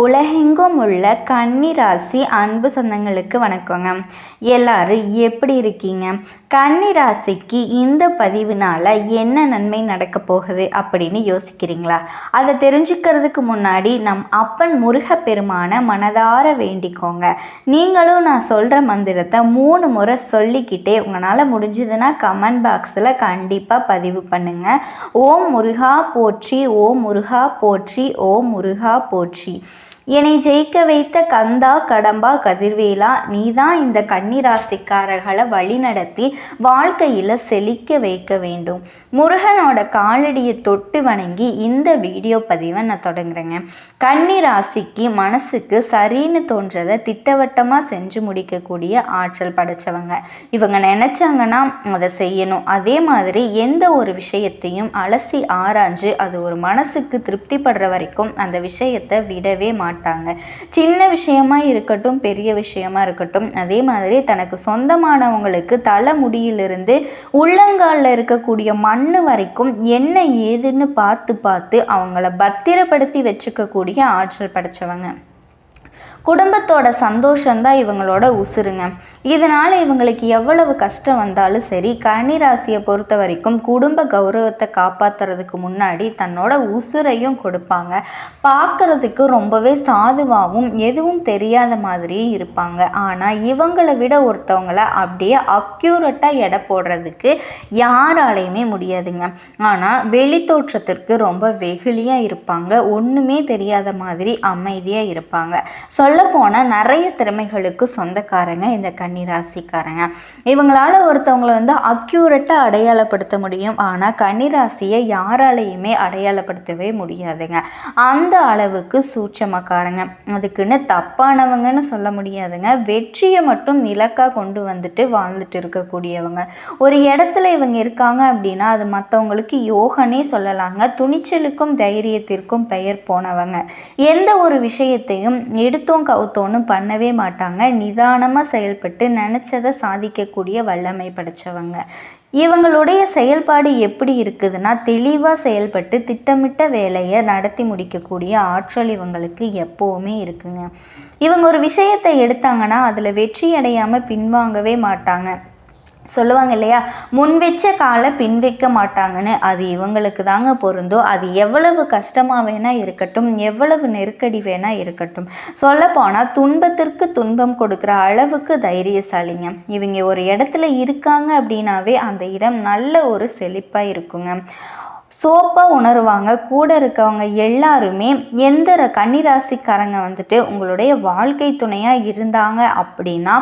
உலகெங்கும் உள்ள கன்னி ராசி அன்பு சொந்தங்களுக்கு வணக்கங்க. எல்லாரும் எப்படி இருக்கீங்க? கன்னி ராசிக்கு இந்த பதிவுனால என்ன நன்மை நடக்க போகுது அப்படின்னு யோசிக்கிறீங்களா? அதை தெரிஞ்சுக்கிறதுக்கு முன்னாடி நம் அப்பன் முருகப்பெருமான மனதார வேண்டிக்கோங்க. நீங்களும் நான் சொல்கிற மந்திரத்தை மூணு முறை சொல்லிக்கிட்டே உங்களால் முடிஞ்சதுன்னா கமெண்ட் பாக்ஸில் கண்டிப்பாக பதிவு பண்ணுங்கள் ஓம் முருகா போற்றி ஓம் முருகா போற்றி ஓம் முருகா போற்றி. என்னை ஜெயிக்க வைத்த கந்தா கடம்பா கதிர்வேலா நீ தான் இந்த கன்னிராசிக்காரர்களை வழிநடத்தி வாழ்க்கையில் செழிக்க வைக்க வேண்டும். முருகனோட காலடியை தொட்டு வணங்கி இந்த வீடியோ பதிவை நான் தொடங்குறேங்க. கன்னிராசிக்கு மனசுக்கு சரின்னு தோன்றதை திட்டவட்டமாக செஞ்சு முடிக்கக்கூடிய ஆற்றல் படைச்சவங்க. இவங்க நினச்சாங்கன்னா அதை செய்யணும். அதே மாதிரி எந்த ஒரு விஷயத்தையும் அலசி ஆராய்ஞ்சு அது ஒரு மனசுக்கு திருப்திப்படுற வரைக்கும் அந்த விஷயத்தை விடவே மாட்டாங்க. மாட்டாங்க. சின்ன விஷயமா இருக்கட்டும் பெரிய விஷயமா இருக்கட்டும் அதே மாதிரி தனக்கு சொந்தமானவங்களுக்கு தலை முடியிலிருந்து உள்ளங்காலில் இருக்கக்கூடிய மண் வரைக்கும் என்ன ஏதுன்னு பார்த்து பார்த்து அவங்கள பத்திரப்படுத்தி வச்சுக்கக்கூடிய ஆற்றல் படைச்சவங்க. குடும்பத்தோட சந்தோஷம்தான் இவங்களோட உசுருங்க. இதனால் இவங்களுக்கு எவ்வளவு கஷ்டம் வந்தாலும் சரி கன்னிராசியை பொறுத்த வரைக்கும் குடும்ப கௌரவத்தை காப்பாற்றுறதுக்கு முன்னாடி தன்னோட உசுரையும் கொடுப்பாங்க. பார்க்குறதுக்கு ரொம்பவே சாதுவாகவும் எதுவும் தெரியாத மாதிரியும் இருப்பாங்க. ஆனால் இவங்களை விட ஒருத்தவங்களை அப்படியே அக்யூரட்டாக எடை போடுறதுக்கு யாராலையுமே முடியாதுங்க. ஆனால் வெளி தோற்றத்திற்கு ரொம்ப வெகுளியாக இருப்பாங்க. ஒன்றுமே தெரியாத மாதிரி அமைதியாக இருப்பாங்க. சொல் சொல்லப்போனால் நிறைய திறமைகளுக்கு சொந்தக்காரங்க இந்த கன்னிராசிக்காரங்க. இவங்களால் ஒருத்தவங்களை வந்து அக்யூரட்டாக அடையாளப்படுத்த முடியும். ஆனால் கன்னிராசியை யாராலையுமே அடையாளப்படுத்தவே முடியாதுங்க. அந்த அளவுக்கு சூட்சமக்காரங்க. அதுக்குன்னு தப்பானவங்கன்னு சொல்ல முடியாதுங்க. வெற்றியை மட்டும் இலக்காக கொண்டு வந்துட்டு வாழ்ந்துட்டு இருக்கக்கூடியவங்க. ஒரு இடத்துல இவங்க இருக்காங்க அப்படின்னா அது மற்றவங்களுக்கு யோகனே சொல்லலாங்க. துணிச்சலுக்கும் தைரியத்திற்கும் பெயர் போனவங்க. எந்த ஒரு விஷயத்தையும் எடுத்தோம் எடுத்தோம் கவுத்தோன்னு பண்ணவே மாட்டாங்க. நிதானமாக செயல்பட்டு நினச்சதை சாதிக்கக்கூடிய வல்லமை படைச்சவங்க. இவங்களுடைய செயல்பாடு எப்படி இருக்குதுன்னா தெளிவாக செயல்பட்டு திட்டமிட்ட வேலையை நடத்தி முடிக்கக்கூடிய ஆற்றல் இவங்களுக்கு எப்போவுமே இருக்குங்க. இவங்க ஒரு விஷயத்தை எடுத்தாங்கன்னா அதில் வெற்றி அடையாமல் பின்வாங்கவே மாட்டாங்க. சொல்லுவாங்க இல்லையா முன் வச்ச காலை பின் வைக்க மாட்டாங்கன்னு. அது இவங்களுக்கு தாங்க பொருந்தும் அது எவ்வளவு கஷ்டமாக வேணால் இருக்கட்டும். எவ்வளவு நெருக்கடி வேணால் இருக்கட்டும். சொல்லப்போனால் துன்பத்திற்கு துன்பம் கொடுக்குற அளவுக்கு தைரியசாலிங்க. இவங்க ஒரு இடத்துல இருக்காங்க அப்படின்னாவே அந்த இடம் நல்ல ஒரு செழிப்பாக இருக்குங்க. சோப்பாக உணருவாங்க. கூட இருக்கவங்க எல்லாருமே எந்த கன்னிராசிக்காரங்க வந்துட்டு உங்களுடைய வாழ்க்கை துணையாக இருந்தாங்க அப்படின்னா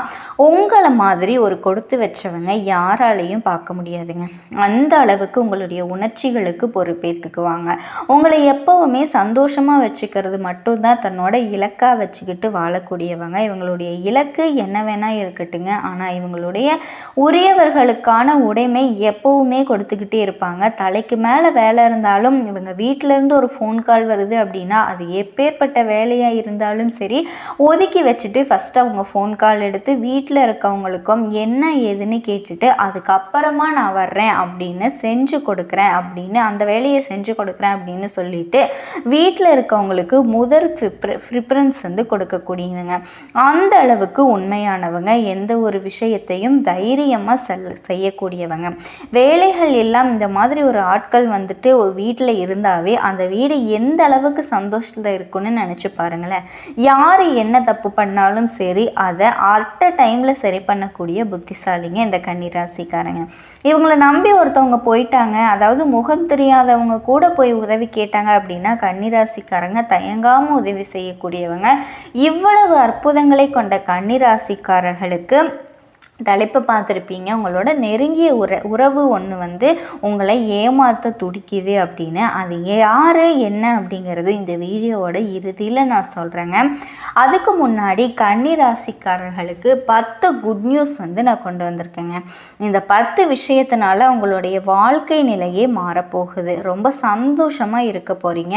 உங்களை மாதிரி ஒரு கொடுத்து வச்சவங்க யாராலையும் பார்க்க முடியாதுங்க. அந்த அளவுக்கு உங்களுடைய உணர்ச்சிகளுக்கு பொறுப்பேற்றுக்குவாங்க உங்களை எப்போவுமே சந்தோஷமாக வச்சுக்கிறது மட்டும்தான் தன்னோட இலக்காக வச்சுக்கிட்டு வாழக்கூடியவங்க. இவங்களுடைய இலக்கு என்ன வேணால் இருக்கட்டுங்க. ஆனால் இவங்களுடைய உரியவர்களுக்கான உடைமை எப்போவுமே கொடுத்துக்கிட்டே இருப்பாங்க. தலைக்கு மேலே வேலை இருந்தாலும் இவங்க வீட்டிலேருந்து ஒரு ஃபோன் கால் வருது அப்படின்னா அது எப்பேற்பட்ட வேலையாக இருந்தாலும் சரி ஒதுக்கி வச்சுட்டு ஃபஸ்ட்டு அவங்க ஃபோன் கால் எடுத்து வீட்டில் இருக்கவங்களுக்கும் என்ன ஏதுன்னு கேட்டுட்டு அதுக்கப்புறமா நான் வர்றேன் அப்படின்னு செஞ்சு கொடுக்குறேன் அப்படின்னு அந்த வேலையை செஞ்சு கொடுக்குறேன் அப்படின்னு சொல்லிட்டு வீட்டில் இருக்கவங்களுக்கு முதல் ப்ரிஃபரன்ஸ் வந்து கொடுக்கக்கூடியவங்க. அந்த அளவுக்கு உண்மையானவங்க எந்த ஒரு விஷயத்தையும் தைரியமாக செல் செய்யக்கூடியவங்க. வேலைகள் எல்லாம் இந்த மாதிரி ஒரு ஆட்கள் வந்து வந்துட்டு ஒரு வீட்டில் இருந்தாவே அந்த வீடு எந்த அளவுக்கு சந்தோஷத்தில் இருக்குன்னு நினச்சி பாருங்களேன். யார் என்ன தப்பு பண்ணாலும் சரி அதை அட்ட டைமில் சரி பண்ணக்கூடிய புத்திசாலிங்க இந்த கன்னிராசிக்காரங்க. இவங்களை நம்பி ஒருத்தவங்க போயிட்டாங்க அதாவது முகம் தெரியாதவங்க கூட போய் உதவி கேட்டாங்க அப்படின்னா கன்னிராசிக்காரங்க தயங்காமல் உதவி செய்யக்கூடியவங்க. இவ்வளவு அற்புதங்களை கொண்ட கன்னிராசிக்காரர்களுக்கு தலைப்பை பார்த்துருப்பீங்க. உங்களோட நெருங்கிய உற உறவு ஒன்று வந்து உங்களை ஏமாற்ற துடிக்குது அப்படின்னு. அது யார் என்ன அப்படிங்கிறது இந்த வீடியோவோட இறுதியில் நான் சொல்கிறேங்க அதுக்கு முன்னாடி கன்னி ராசிக்காரர்களுக்கு பத்து குட் நியூஸ் வந்து நான் கொண்டு வந்திருக்கேங்க. இந்த பத்து விஷயத்தினால உங்களுடைய வாழ்க்கை நிலையே மாறப்போகுது. ரொம்ப சந்தோஷமாக இருக்க போகிறீங்க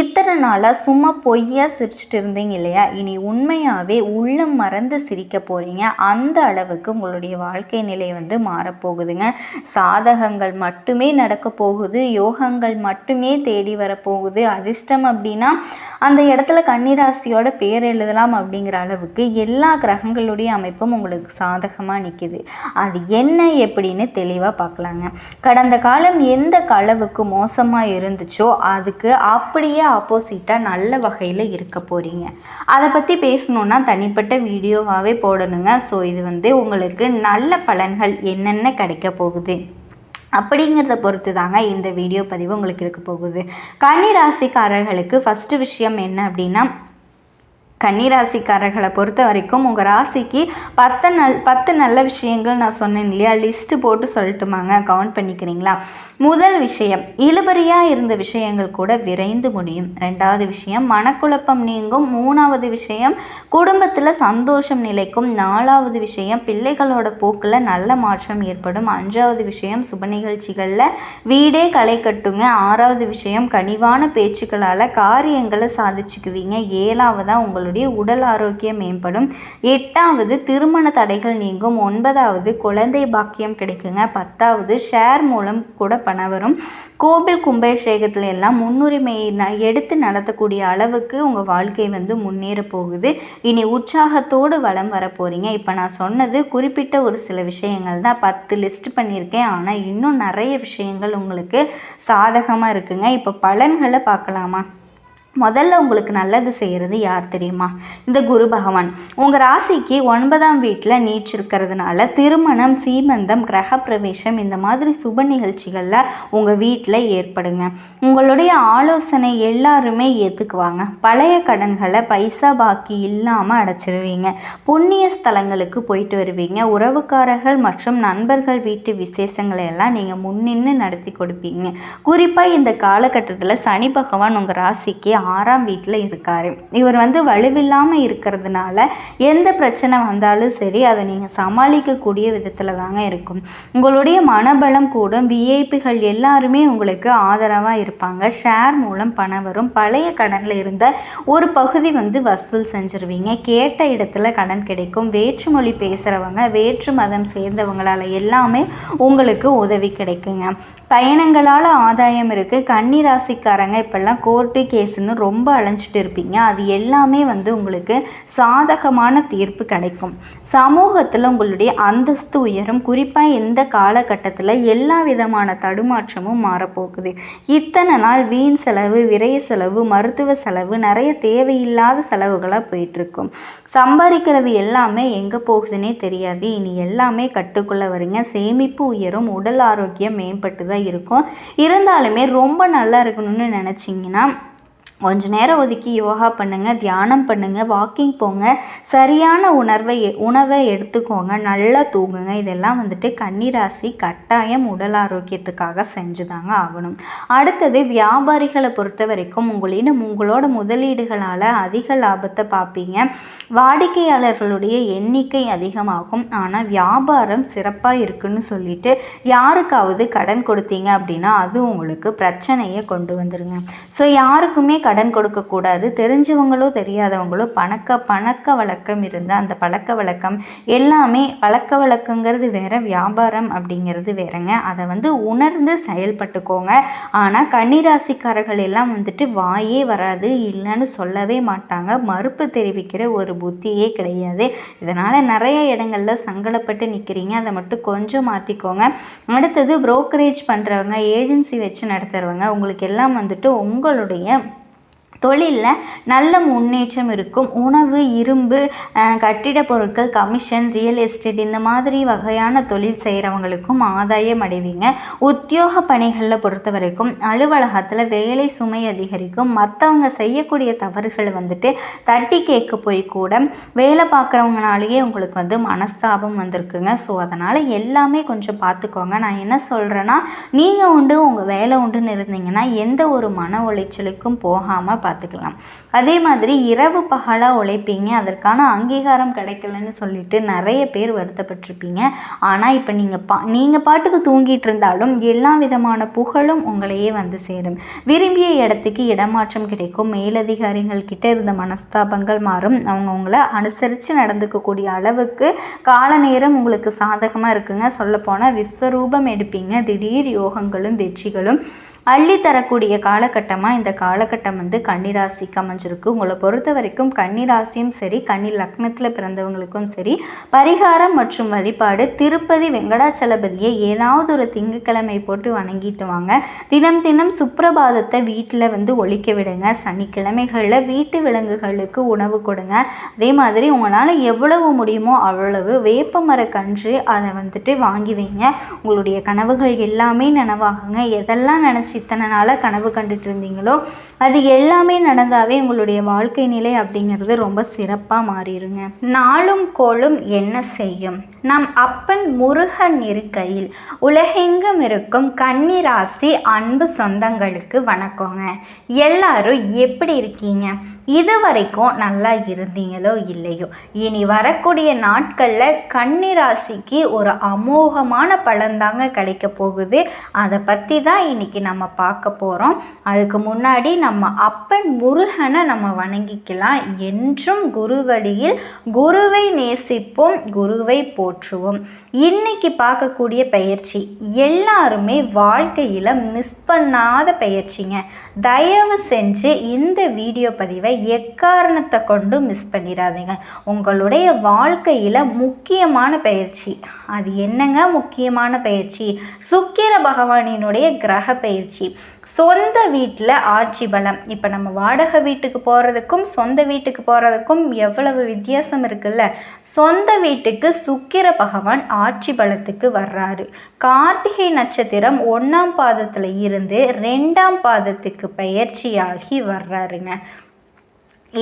இத்தனை நாளாக சும்மா பொய்யாக சிரிச்சிட்டு இருந்தீங்க இல்லையா? இனி உண்மையாகவே உள்ளம் மறந்து சிரிக்க போகிறீங்க அந்த அளவுக்கு உங்களுடைய வாழ்க்கை நிலை வந்து மாறப்போகுதுங்க. சாதகங்கள் மட்டுமே நடக்க போகுது. யோகங்கள் மட்டுமே தேடி வரப்போகுது. அதிர்ஷ்டம் அப்படின்னா அந்த இடத்துல கன்னிராசியோட பேர் எழுதலாம் அப்படிங்கிற அளவுக்கு எல்லா கிரகங்களுடைய அமைப்பும் உங்களுக்கு சாதகமாக நிற்கிது அது என்ன எப்படின்னு தெளிவாக பார்க்கலாங்க. கடந்த காலம் எந்த களவுக்கு மோசமாக இருந்துச்சோ அதுக்கு அப்படியே ஆப்போசிட்டாக நல்ல வகையில் இருக்க போகிறீங்க அதை பற்றி பேசணுன்னா தனிப்பட்ட வீடியோவாகவே போடணுங்க. ஸோ இது வந்து உங்களுக்கு நல்ல பலன்கள் என்னென்ன கிடைக்க போகுது? அப்படிங்கிறத பொறுத்து தாங்க இந்த வீடியோ பதிவு உங்களுக்கு இருக்க போகுது. கன்னி ராசிக்காரர்களுக்கு ஃபஸ்ட்டு விஷயம் என்ன அப்படின்னா கன்னிராசிக்காரர்களை பொறுத்த வரைக்கும் உங்கள் ராசிக்கு பத்து நல் பத்து நல்ல விஷயங்கள் நான் சொன்னேன் இல்லையா? லிஸ்ட்டு போட்டு சொல்லட்டுமாங்க. கவுண்ட் பண்ணிக்கிறீங்களா? முதல் விஷயம் இழுபறியாக இருந்த விஷயங்கள் கூட விரைந்து முடியும். ரெண்டாவது விஷயம் மனக்குழப்பம் நீங்கும். மூணாவது விஷயம் குடும்பத்தில் சந்தோஷம் நிலைக்கும். நாலாவது விஷயம் பிள்ளைகளோட போக்கில் நல்ல மாற்றம் ஏற்படும். அஞ்சாவது விஷயம் சுப நிகழ்ச்சிகளில் வீடே களை கட்டுங்க. ஆறாவது விஷயம் கனிவான பேச்சுக்களால் காரியங்களை சாதிச்சுக்குவீங்க. ஏழாவதாக உங்களுடைய உங்களுடைய உடல் ஆரோக்கியம் மேம்படும். எட்டாவது திருமண தடைகள் நீங்கும். ஒன்பதாவது குழந்தை பாக்கியம் கிடைக்குங்க. பத்தாவது ஷேர் மூலம் கூட பணம் வரும். கோவில் கும்பாபிஷேகத்தில் எல்லாம் முன்னுரிமை எடுத்து நடத்தக்கூடிய அளவுக்கு உங்கள் வாழ்க்கை வந்து முன்னேற போகுது. இனி உற்சாகத்தோடு வளம் வர போகிறீங்க இப்போ நான் சொன்னது குறிப்பிட்ட ஒரு சில விஷயங்கள் தான். பத்து லிஸ்ட் பண்ணியிருக்கேன். ஆனால் இன்னும் நிறைய விஷயங்கள் உங்களுக்கு சாதகமாக இருக்குங்க. இப்போ பலன்களை பார்க்கலாமா? முதல்ல உங்களுக்கு நல்லது செய்கிறது யார் தெரியுமா? இந்த குரு பகவான். உங்கள் ராசிக்கு ஒன்பதாம் வீட்டில் நீச்சிருக்கிறதுனால திருமணம் சீமந்தம் கிரகப்பிரவேசம் இந்த மாதிரி சுப நிகழ்ச்சிகளில் உங்கள் வீட்டில் ஏற்படுங்க. உங்களுடைய ஆலோசனை எல்லாருமே ஏற்றுக்குவாங்க பழைய கடன்களை பைசா பாக்கி இல்லாமல் அடைச்சிருவீங்க. புண்ணிய ஸ்தலங்களுக்கு போயிட்டு வருவீங்க. உறவுக்காரர்கள் மற்றும் நண்பர்கள் வீட்டு விசேஷங்களை எல்லாம் நீங்கள் முன்னின்று நடத்தி கொடுப்பீங்க. குறிப்பாக இந்த காலகட்டத்தில் சனி பகவான் உங்கள் ராசிக்கு ஆறாம் வீட்டில் இருக்கார். இவர் வந்து வலுவில்லாமல் இருக்கிறதுனால எந்த பிரச்சனை வந்தாலும் சரி அதை நீங்கள் சமாளிக்கக்கூடிய விதத்தில் தாங்க இருக்கும். உங்களுடைய மனபலம் கூடும். விஐபிகள் எல்லாருமே உங்களுக்கு ஆதரவாக இருப்பாங்க. ஷேர் மூலம் பணம் வரும். பழைய கடனில் இருந்த ஒரு பகுதி வந்து வசூல் செஞ்சுருவீங்க. கேட்ட இடத்துல கடன் கிடைக்கும். வேற்றுமொழி பேசுகிறவங்க வேற்று மதம் சேர்ந்தவங்களால் எல்லாமே உங்களுக்கு உதவி கிடைக்குங்க. பயணங்களால் ஆதாயம் இருக்குது கன்னி ராசிக்காரங்க இப்போல்லாம் கோர்ட்டு கேஸுன்னு ரொம்ப அலைஞ்சிட்டு இருப்பீங்க. அது எல்லாமே வந்து உங்களுக்கு சாதகமான தீர்ப்பு கிடைக்கும். சமூகத்தில் உங்களுடைய அந்தஸ்து உயரும். குறிப்பாக இந்த காலகட்டத்தில் எல்லா விதமான தடுமாற்றமும் மாறப்போகுது. இத்தனை நாள் வீண் செலவு விரைய செலவு மருத்துவ செலவு நிறைய தேவையில்லாத செலவுகளாக போயிட்டுருக்கும். சம்பாதிக்கிறது எல்லாமே எங்கே போகுதுன்னே தெரியாது. இனி எல்லாமே கட்டுக்குள்ளே வரீங்க. சேமிப்பு உயரும். உடல் ஆரோக்கியம் மேம்பட்டு தான் இருக்கும். இருந்தாலுமே ரொம்ப நல்லா இருக்கணும்னு நினச்சிங்கன்னா கொஞ்ச நேரம் ஒதுக்கி யோகா பண்ணுங்கள் தியானம் பண்ணுங்கள் வாக்கிங் போங்க. சரியான உணர்வை உணவை எடுத்துக்கோங்க நல்லா தூங்குங்க. இதெல்லாம் வந்துட்டு கன்னிராசி கட்டாயம் உடல் ஆரோக்கியத்துக்காக செஞ்சுதாங்க ஆகணும். அடுத்தது வியாபாரிகளை பொறுத்த வரைக்கும் உங்களிடம் உங்களோட முதலீடுகளால் அதிக லாபத்தை பார்ப்பீங்க வாடிக்கையாளர்களுடைய எண்ணிக்கை அதிகமாகும். ஆனால் வியாபாரம் சிறப்பாக இருக்குன்னு சொல்லிட்டு யாருக்காவது கடன் கொடுத்தீங்க அப்படின்னா அது உங்களுக்கு பிரச்சனையை கொண்டு வந்துடுங்க ஸோ யாருக்குமே கடன் கடன் கொடுக்கக்கூடாது. தெரிஞ்சவங்களோ தெரியாதவங்களோ பணக்க பணக்க வழக்கம் இருந்தால் அந்த பழக்க வழக்கம் எல்லாமே பழக்க வழக்கங்கிறது வேற வியாபாரம் அப்படிங்கிறது வேறங்க. அதை வந்து உணர்ந்து செயல்பட்டுக்கோங்க. ஆனால் கன்னிராசிக்காரர்கள் எல்லாம் வந்துட்டு வாயே வராது இல்லைன்னு சொல்லவே மாட்டாங்க. மறுப்பு தெரிவிக்கிற ஒரு புத்தியே கிடையாது. இதனால் நிறைய இடங்களில் சங்கடப்பட்டு நிற்கிறீங்க அதை மட்டும் கொஞ்சம் மாற்றிக்கோங்க அடுத்தது புரோக்கரேஜ் பண்ணுறவங்க ஏஜென்சி வச்சு நடத்துகிறவங்க உங்களுக்கு எல்லாம் வந்துட்டு உங்களுடைய தொழிலில் நல்ல முன்னேற்றம் இருக்கும். உணவு இரும்பு கட்டிட பொருட்கள் கமிஷன் ரியல் எஸ்டேட் இந்த மாதிரி வகையான தொழில் செய்கிறவங்களுக்கும் ஆதாயம் அடைவீங்க. உத்தியோக பணிகளில் பொறுத்த வரைக்கும் அலுவலகத்தில் வேலை சுமை அதிகரிக்கும். மற்றவங்க செய்யக்கூடிய தவறுகள் வந்துட்டு தட்டி கேட்க போய் கூட வேலை பார்க்குறவங்கனாலேயே உங்களுக்கு வந்து மனஸ்தாபம் வந்திருக்குங்க. ஸோ அதனால் எல்லாமே கொஞ்சம் பார்த்துக்கோங்க. நான் என்ன சொல்கிறேன்னா நீங்கள் உண்டு உங்கள் வேலை உண்டுன்னு இருந்தீங்கன்னா எந்த ஒரு மன உளைச்சலுக்கும் போகாமல் பார்த்துக்கலாம். அதே மாதிரி இரவு பகலாக உழைப்பீங்க. அதற்கான அங்கீகாரம் கிடைக்கலன்னு சொல்லிட்டு நிறைய பேர் வருத்தப்பட்டிருப்பீங்க. ஆனால் இப்போ நீங்கள் பா நீங்கள் பாட்டுக்கு தூங்கிட்டு இருந்தாலும் எல்லா விதமான புகழும் உங்களையே வந்து சேரும். விரும்பிய இடத்துக்கு இடமாற்றம் கிடைக்கும். மேலதிகாரிகள் கிட்ட இருந்த மனஸ்தாபங்கள் மாறும். அவங்க உங்களை அனுசரித்து நடந்துக்கக்கூடிய அளவுக்கு கால நேரம் உங்களுக்கு சாதகமாக இருக்குங்க. சொல்லப்போனால் விஸ்வரூபம் எடுப்பீங்க. திடீர் யோகங்களும் வெற்றிகளும் அள்ளி தரக்கூடிய காலகட்டமாக இந்த காலகட்டம் வந்து கன்னிராசிக்கு அமைஞ்சிருக்கு. உங்களை பொறுத்த வரைக்கும் கன்னிராசியும் சரி கன்னி லக்னத்தில் பிறந்தவங்களுக்கும் சரி பரிகாரம் மற்றும் வழிபாடு திருப்பதி வெங்கடாச்சலபதியை ஏதாவது ஒரு திங்கக்கிழமை போட்டு வணங்கிட்டு வாங்க. தினம் தினம் சுப்பிரபாதத்தை வீட்டில் வந்து ஒழிக்க விடுங்க. சனிக்கிழமைகளில் வீட்டு விலங்குகளுக்கு உணவு கொடுங்க. அதே மாதிரி உங்களால் எவ்வளவு முடியுமோ அவ்வளவு வேப்ப கன்று அதை வந்துட்டு வாங்கி வைங்க. உங்களுடைய கனவுகள் எல்லாமே நனவாகுங்க. எதெல்லாம் நினச்சி இத்தனை நாளாக கனவு கண்டுட்டு இருந்தீங்களோ அது எல்லாமே நடந்தாவே உங்களுடைய வாழ்க்கை நிலை அப்படிங்கிறது ரொம்ப சிறப்பாக மாறிடுங்க. நாளும் கோளும் என்ன செய்யும்? நம் அப்பன் முருகன் இருக்கையில் உலகெங்கும் இருக்கும் கன்னிராசி அன்பு சொந்தங்களுக்கு வணக்கங்க. எல்லாரும் எப்படி இருக்கீங்க? இது வரைக்கும் நல்லா இருந்தீங்களோ இல்லையோ? இனி வரக்கூடிய நாட்களில் கன்னிராசிக்கு ஒரு அமோகமான பலன்தாங்க கிடைக்க போகுது. அதை பற்றி தான் இன்னைக்கு நம்ம பார்க்க போகிறோம் அதுக்கு முன்னாடி நம்ம அப்பன் முருகனை நம்ம வணங்கிக்கலாம். என்றும் குரு வழியில் குருவை நேசிப்போம் குருவை போற்றுவோம். இன்னைக்கு பார்க்கக்கூடிய பயிற்சி எல்லாருமே வாழ்க்கையில் மிஸ் பண்ணாத பயிற்சிங்க. தயவு செஞ்சு இந்த வீடியோ பதிவை எக்காரணத்தை கொண்டு மிஸ் பண்ணிடாதீங்க. உங்களுடைய வாழ்க்கையில் முக்கியமான பயிற்சி. அது என்னங்க முக்கியமான பயிற்சி? சுக்கிர பகவானினுடைய கிரக பயிற்சி. சொந்த வீட்டில் ஆட்சி பலம். இப்போ நம்ம வாடகை வீட்டுக்கு போகிறதுக்கும் சொந்த வீட்டுக்கு போகிறதுக்கும் எவ்வளவு வித்தியாசம் இருக்குல்ல? சொந்த வீட்டுக்கு சுக்கிர பகவான் ஆட்சி பலத்துக்கு வர்றாரு. கார்த்திகை நட்சத்திரம் ஒன்றாம் பாதத்தில் இருந்து ரெண்டாம் பாதத்துக்கு பயிற்சியாகி வர்றாருங்க.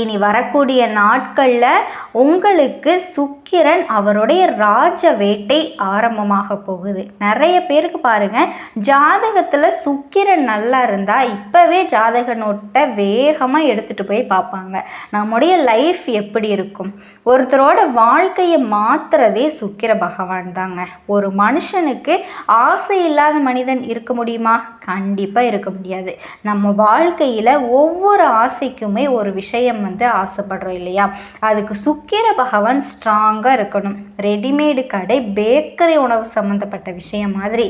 இனி வரக்கூடிய நாட்களில் உங்களுக்கு சுக்கிரன் அவருடைய ராஜ வேட்டை ஆரம்பமாக போகுது. நிறைய பேருக்கு பாருங்கள் ஜாதகத்தில் சுக்கிரன் நல்லா இருந்தால் இப்போவே ஜாதக நோட்டை வேகமாக எடுத்துகிட்டு போய் பார்ப்பாங்க. நம்முடைய லைஃப் எப்படி இருக்கும்? ஒருத்தரோட வாழ்க்கையை மாற்றுறதே சுக்கிர பகவான் தாங்க. ஒரு மனுஷனுக்கு ஆசை இல்லாத மனிதன் இருக்க முடியுமா? கண்டிப்பாக இருக்க முடியாது. நம்ம வாழ்க்கையில் ஒவ்வொரு ஆசைக்குமே ஒரு விஷயம் வந்து ஆசைப்படுறோம் இல்லையா? அதுக்கு சுக்கிர பகவான் ஸ்ட்ராங்காக இருக்கணும். ரெடிமேடு கடை பேக்கரி உணவு சம்மந்தப்பட்ட விஷயம் மாதிரி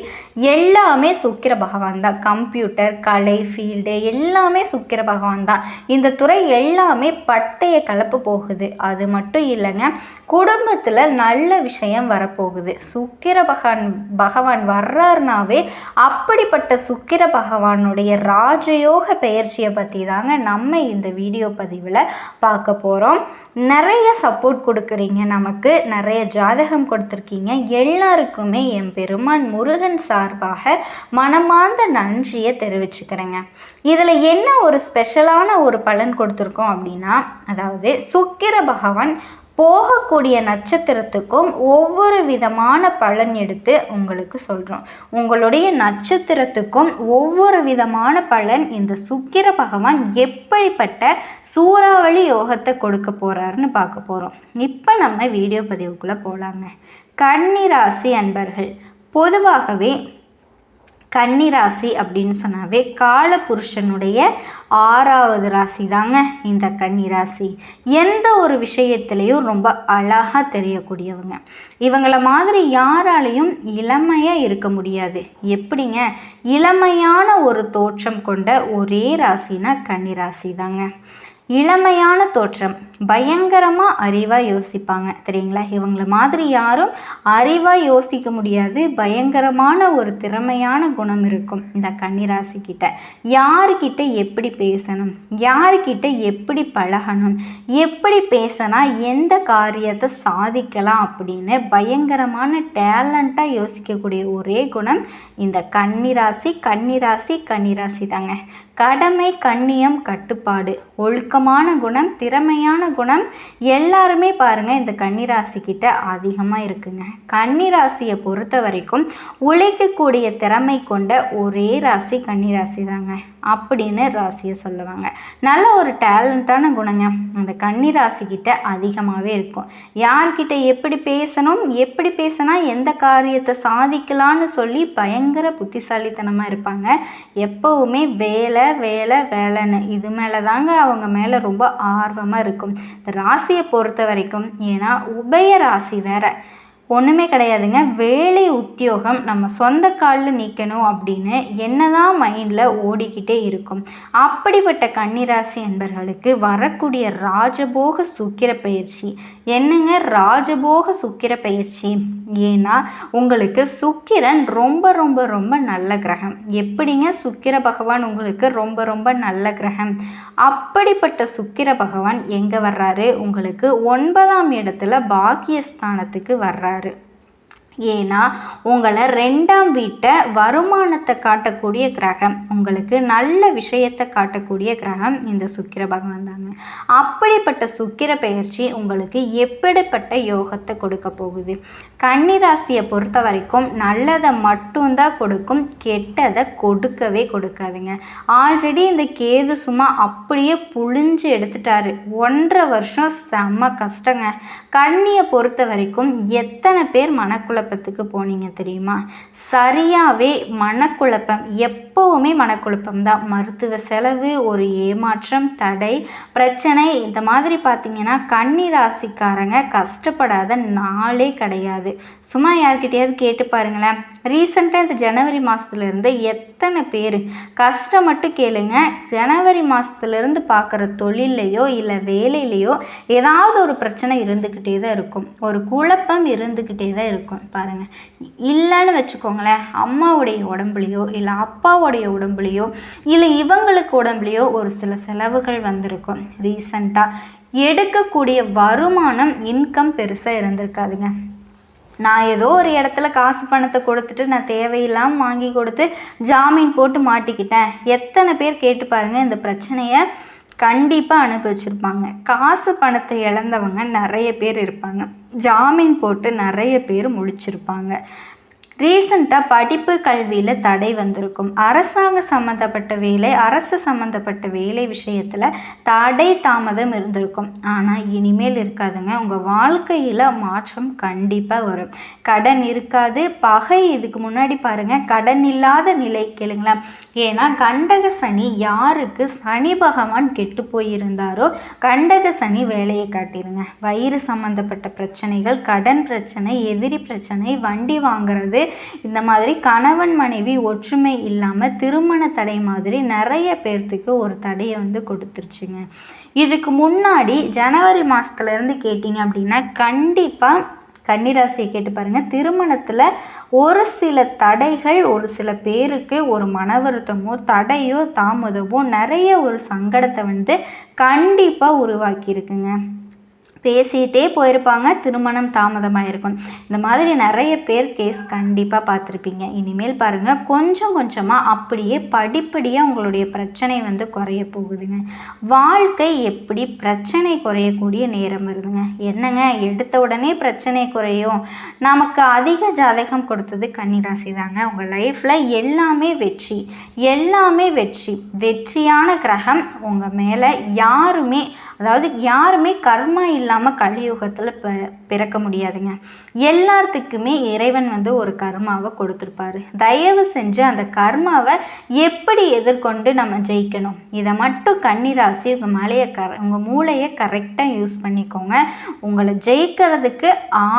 எல்லாமே சுக்கிர பகவான் தான். கம்ப்யூட்டர் கலை ஃபீல்டு எல்லாமே சுக்கிர பகவான் தான். இந்த துறை எல்லாமே பட்டைய கலப்பு போகுது. அது மட்டும் இல்லைங்க குடும்பத்தில் நல்ல விஷயம் வரப்போகுது. சுக்கிர பகவான் பகவான் வர்றாருனாவே அப்படிப்பட்ட சுக்கிர பகவானுடைய ராஜயோக பெயர்ச்சியை பற்றி தாங்க நம்ம இந்த வீடியோ பதிவில் பார்க்க போகிறோம் நிறைய சப்போர்ட் கொடுக்குறீங்க நமக்கு. நிறைய ஜாதகம் கொடுத்துருக்கீங்க. எல்லாருக்குமே என் பெருமான் முருகன் சார்பாக மனமார்ந்த நன்றியை தெரிவிச்சுக்கிறேங்க. இதில் என்ன ஒரு ஸ்பெஷலான ஒரு பலன் கொடுத்துருக்கோம் அப்படின்னா அதாவது சுக்கிர பகவான் போகக்கூடிய நட்சத்திரத்துக்கும் ஒவ்வொரு விதமான பலன் எடுத்து உங்களுக்கு சொல்கிறோம் உங்களுடைய நட்சத்திரத்துக்கும் ஒவ்வொரு விதமான பலன் இந்த சுக்கிர பகவான் எப்படிப்பட்ட சூறாவளி யோகத்தை கொடுக்க போகிறாருன்னு பார்க்க போகிறோம் இப்போ நம்ம வீடியோ பதிவுக்குள்ளே போகலாங்க கன்னிராசி அன்பர்கள் பொதுவாகவே கன்னிராசி அப்படின்னு சொன்னாவே காலபுருஷனுடைய ஆறாவது ராசி தாங்க இந்த கன்னிராசி. எந்த ஒரு விஷயத்துலேயும் ரொம்ப அழகாக தெரியக்கூடியவங்க. இவங்கள மாதிரி யாராலையும் இளமையாக இருக்க முடியாது. எப்படிங்க? இளமையான ஒரு தோற்றம் கொண்ட ஒரே ராசினா கன்னிராசி தாங்க இளமையான தோற்றம். பயங்கரமாக அறிவாக யோசிப்பாங்க. தெரியுங்களா? இவங்கள மாதிரி யாரும் அறிவாக யோசிக்க முடியாது. பயங்கரமான ஒரு திறமையான குணம் இருக்கும் இந்த கன்னிராசிக்கிட்ட. யாருக்கிட்ட எப்படி பேசணும்? யாருக்கிட்ட எப்படி பழகணும்? எப்படி பேசினா எந்த காரியத்தை சாதிக்கலாம் அப்படின்னு பயங்கரமான டேலண்ட்டாக யோசிக்கக்கூடிய ஒரே குணம் இந்த கன்னிராசி கன்னிராசி கன்னிராசி தாங்க கடமை கண்ணியம் கட்டுப்பாடு. ஒழுக்கமான குணம் திறமையான குணம். எல்லாருமே பாருங்கள் இந்த கன்னிராசிக்கிட்ட அதிகமாக இருக்குங்க. கன்னிராசியை பொறுத்த வரைக்கும் உழைக்கக்கூடிய திறமை கொண்ட ஒரே ராசி கன்னிராசி தாங்க அப்படின்னு ராசியை சொல்லுவாங்க. நல்ல ஒரு டேலண்ட்டான குணங்க. அந்த கன்னிராசிக்கிட்ட அதிகமாகவே இருக்கும். யார்கிட்ட எப்படி பேசணும் எப்படி பேசினா எந்த காரியத்தை சாதிக்கலான்னு சொல்லி பயங்கர புத்திசாலித்தனமாக இருப்பாங்க. எப்போவுமே வேலை வேலை வேலைன்னு. இது மேலே தாங்க அவங்க மேலே ரொம்ப ஆர்வமாக இருக்கும். இந்த ராசியை பொறுத்த வரைக்கும் ஏன்னா உபய ராசி வேற. ஒன்றுமே கிடையாதுங்க. வேலை உத்தியோகம் நம்ம சொந்த காலில் நிற்கணும் அப்படின்னு என்னதான் மைண்டில் ஓடிக்கிட்டே இருக்கும். அப்படிப்பட்ட கன்னிராசி என்பர்களுக்கு வரக்கூடிய ராஜபோக சுக்கிர பயிற்சி என்னங்க ராஜபோக சுக்கிர பயிற்சி? ஏன்னா உங்களுக்கு சுக்கிரன் ரொம்ப ரொம்ப ரொம்ப நல்ல கிரகம். எப்படிங்க சுக்கிர பகவான் உங்களுக்கு ரொம்ப ரொம்ப நல்ல கிரகம்? அப்படிப்பட்ட சுக்கிர பகவான் எங்கே வர்றாரு? உங்களுக்கு ஒன்பதாம் இடத்துல பாக்கியஸ்தானத்துக்கு வர்றாரு. ஏன்னா உங்களை ரெண்டாம் வீட்டை வருமானத்தை காட்டக்கூடிய கிரகம் உங்களுக்கு நல்ல விஷயத்தை காட்டக்கூடிய கிரகம் இந்த சுக்கிர பகவான் தாங்க. அப்படிப்பட்ட சுக்கிர பயிற்சி உங்களுக்கு எப்படிப்பட்ட யோகத்தை கொடுக்க போகுது? கன்னிராசியை பொறுத்த வரைக்கும் நல்லதை மட்டும்தான் கொடுக்கும் கெட்டதை கொடுக்கவே கொடுக்காதுங்க. ஆல்ரெடி இந்த கேது சும்மா அப்படியே புழிஞ்சு எடுத்துட்டாரு. ஒன்றரை வருஷம் செம்ம கஷ்டங்க. கண்ணியை பொறுத்த வரைக்கும் எத்தனை பேர் மனக்குழப்பத்துக்கு போனீங்க தெரியுமா? சரியாகவே மனக்குழப்பம் எப்போவுமே மனக்குழப்பம் தான் மருத்துவ செலவு ஒரு ஏமாற்றம் தடை பிரச்சனை இந்த மாதிரி பார்த்தீங்கன்னா கன்னி ராசிக்காரங்க கஷ்டப்படாத நாளே கிடையாது. சும்மா யார்கிட்டயாவது கேட்டு பாருங்களேன். ரீசெண்டாக இந்த ஜனவரி மாதத்துலேருந்து எத்தனை பேர்? கஷ்டம் மட்டும் கேளுங்க. ஜனவரி மாதத்துலேருந்து பார்க்குற தொழிலையோ இல்லை வேலையிலையோ ஏதாவது ஒரு பிரச்சனை இருந்துக்கிட்டே தான் இருக்கும். ஒரு குழப்பம் இருந்துக்கிட்டே தான் இருக்கும். பாருங்கள் இல்லைன்னு வச்சுக்கோங்களேன் அம்மாவுடைய உடம்புலையோ இல்லை அப்பாவுடைய உடம்புலையோ இல்லை இவங்களுக்கு உடம்புலையோ ஒரு சில செலவுகள் வந்திருக்கும். ரீசண்டாக எடுக்கக்கூடிய வருமானம் இன்கம் பெருசாக இருந்திருக்காதுங்க. நான் ஏதோ ஒரு இடத்துல காசு பணத்தை கொடுத்துட்டு நான் தேவையில்லாமல் வாங்கி கொடுத்து ஜாமீன் போட்டு மாட்டிக்கிட்டேன். எத்தனை பேர் கேட்டு பாருங்கள் இந்த பிரச்சனையை கண்டிப்பாக அனுபவிச்சிருப்பாங்க காசு பணத்தை இழந்தவங்க நிறைய பேர் இருப்பாங்க. ஜாமீன் போட்டு நிறைய பேர் முழிச்சிருப்பாங்க. ரீசண்டாக படிப்பு கல்வியில் தடை வந்திருக்கும். அரசாங்க சம்மந்தப்பட்ட வேலை அரசு சம்மந்தப்பட்ட வேலை விஷயத்தில் தடை தாமதம் இருந்திருக்கும். ஆனால் இனிமேல் இருக்காதுங்க. உங்கள் வாழ்க்கையில் மாற்றம் கண்டிப்பாக வரும். கடன் இருக்காது. பகை இதுக்கு முன்னாடி பாருங்கள் கடன் இல்லாத நிலை கேளுங்களேன். ஏன்னா கண்டக சனி யாருக்கு சனி பகவான் கெட்டு போயிருந்தாரோ கண்டக சனி வேலையை காட்டிடுங்க வயிறு சம்மந்தப்பட்ட பிரச்சனைகள் கடன் பிரச்சனை எதிரி பிரச்சனை வண்டி வாங்குறது இந்த மாதிரி கணவன் மனைவி ஒற்றுமை இல்லாமல் திருமண தடை மாதிரி நிறைய பேர்த்துக்கு ஒரு தடையை வந்து கொடுத்துருச்சுங்க. இதுக்கு முன்னாடி ஜனவரி மாதத்துலேருந்து கேட்டிங்க அப்படின்னா கண்டிப்பாக கன்னிராசியை கேட்டு பாருங்கள் திருமணத்தில் ஒரு சில தடைகள் ஒரு சில பேருக்கு ஒரு மன வருத்தமோ தடையோ தாமதமோ நிறைய ஒரு சங்கடத்தை வந்து கண்டிப்பாக உருவாக்கியிருக்குங்க. பேசிகிட்டே போயிருப்பாங்க. திருமணம் தாமதமாக இருக்கும் இந்த மாதிரி நிறைய பேர் கேஸ் கண்டிப்பாக பார்த்துருப்பீங்க. இனிமேல் பாருங்கள் கொஞ்சம் கொஞ்சமாக அப்படியே படிப்படியாக உங்களுடைய பிரச்சனை வந்து குறைய போகுதுங்க. வாழ்க்கை எப்படி பிரச்சனை குறையக்கூடிய நேரம் வருதுங்க. என்னங்க? எடுத்த உடனே பிரச்சனை குறையும். நமக்கு அதிக ஜாதகம் கொடுத்தது கன்னிராசி தாங்க உங்கள் லைஃப்பில் எல்லாமே வெற்றி. எல்லாமே வெற்றி. வெற்றியான கிரகம் உங்கள் மேலே யாருமே அதாவது யாருமே கர்மா இல்லாமல் கலியுகத்தில் ப பிறக்க முடியாதுங்க. எல்லாத்துக்குமே இறைவன் வந்து ஒரு கர்மாவை கொடுத்துருப்பாரு. தயவு செஞ்சு அந்த கர்மாவை எப்படி எதிர்கொண்டு நம்ம ஜெயிக்கணும்? இதை மட்டும் கன்னிராசி உங்கள் மலையை கர உங்கள் மூளையை கரெக்டாக யூஸ் பண்ணிக்கோங்க. உங்களை ஜெயிக்கிறதுக்கு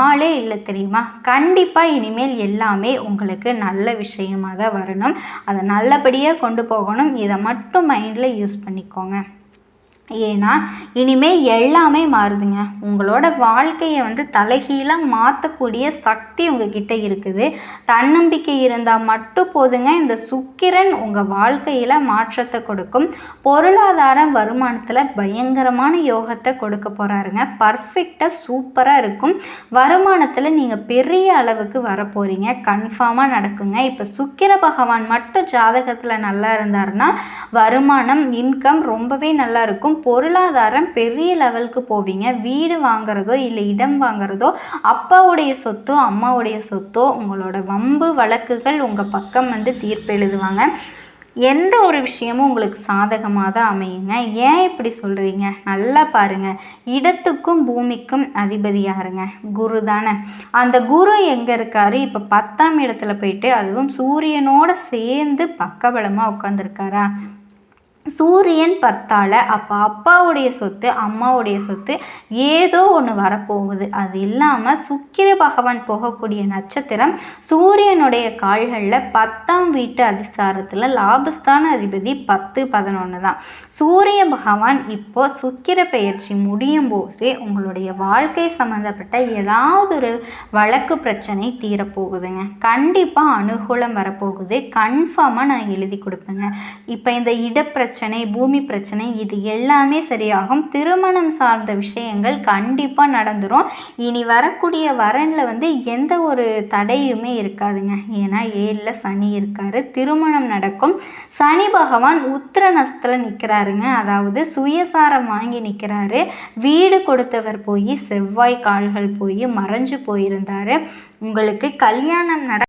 ஆளே இல்லை தெரியுமா? கண்டிப்பாக இனிமேல் எல்லாமே உங்களுக்கு நல்ல விஷயமாக தான் வரணும். அதை நல்லபடியாக கொண்டு போகணும். இதை மட்டும் மைண்டில் யூஸ் பண்ணிக்கோங்க. ஏன்னா இனிமேல் எல்லாமே மாறுதுங்க. உங்களோட வாழ்க்கையை வந்து தலைகீழாக மாற்றக்கூடிய சக்தி உங்ககிட்ட இருக்குது. தன்னம்பிக்கை இருந்தால் மட்டும் போதுங்க. இந்த சுக்கிரன் உங்கள் வாழ்க்கையில் மாற்றத்தை கொடுக்கும். பொருளாதார வருமானத்தில் பயங்கரமான யோகத்தை கொடுக்க போகிறாருங்க பர்ஃபெக்டாக சூப்பராக இருக்கும். வருமானத்தில் நீங்கள் பெரிய அளவுக்கு வர போகிறீங்க கன்ஃபார்மாக நடக்குங்க. இப்போ சுக்கிர பகவான் மட்டும் ஜாதகத்தில் நல்லா இருந்தாருன்னா வருமானம் இன்கம் ரொம்பவே நல்லா இருக்கும். பொருளாதாரம் பெரிய லெவலுக்கு போவீங்க. வீடு வாங்குறதோ இல்லை இடம் வாங்குறதோ அப்பாவுடைய சொத்தோ அம்மாவுடைய சொத்தோ உங்களோட வம்பு வழக்குகள் உங்கள் பக்கம் வந்து தீர்ப்பு எழுதுவாங்க. எந்த ஒரு விஷயமும் உங்களுக்கு சாதகமாக தான் அமையுங்க. ஏன் இப்படி சொல்கிறீங்க நல்லா பாருங்கள் இடத்துக்கும் பூமிக்கும் அதிபதி யாருங்க? குரு தானே. அந்த குரு எங்கே இருக்காரு? இப்போ பத்தாம் இடத்துல போயிட்டு அதுவும் சூரியனோட சேர்ந்து பக்கபலமாக உட்காந்துருக்காரா சூரியன் பத்தால் அப்போ அப்பாவுடைய சொத்து அம்மாவுடைய சொத்து ஏதோ ஒன்று வரப்போகுது. அது இல்லாமல் சுக்கிர பகவான் போகக்கூடிய நட்சத்திரம் சூரியனுடைய கால்களில் பத்தாம் வீட்டு அதிசாரத்தில் லாபஸ்தான அதிபதி பத்து பதினொன்று தான். சூரிய பகவான் இப்போ சுக்கிர பெயர்ச்சி முடியும் போது உங்களுடைய வாழ்க்கை சம்மந்தப்பட்ட ஏதாவது ஒரு வழக்கு பிரச்சனை தீரப்போகுதுங்க. கண்டிப்பாக அனுகூலம் வரப்போகுது. கன்ஃபார்மாக நான் எழுதி கொடுப்பேங்க. இப்போ இந்த இடப்பிரச்சனை பிரச்சனை பூமி பிரச்சனை இது எல்லாமே சரியாகும். திருமணம் சார்ந்த விஷயங்கள் கண்டிப்பாக நடந்துடும் இனி வரக்கூடிய வரனில் வந்து எந்த ஒரு தடையுமே இருக்காதுங்க. ஏன்னா ஏழில் சனி இருக்காரு திருமணம் நடக்கும். சனி பகவான் உத்திர நஸ்தில் நிற்கிறாருங்க அதாவது சுயசாரம் வாங்கி நிற்கிறாரு வீடு கொடுத்தவர் போய் செவ்வாய் கால்கள் போய் மறைஞ்சு போயிருந்தார். உங்களுக்கு கல்யாணம் நட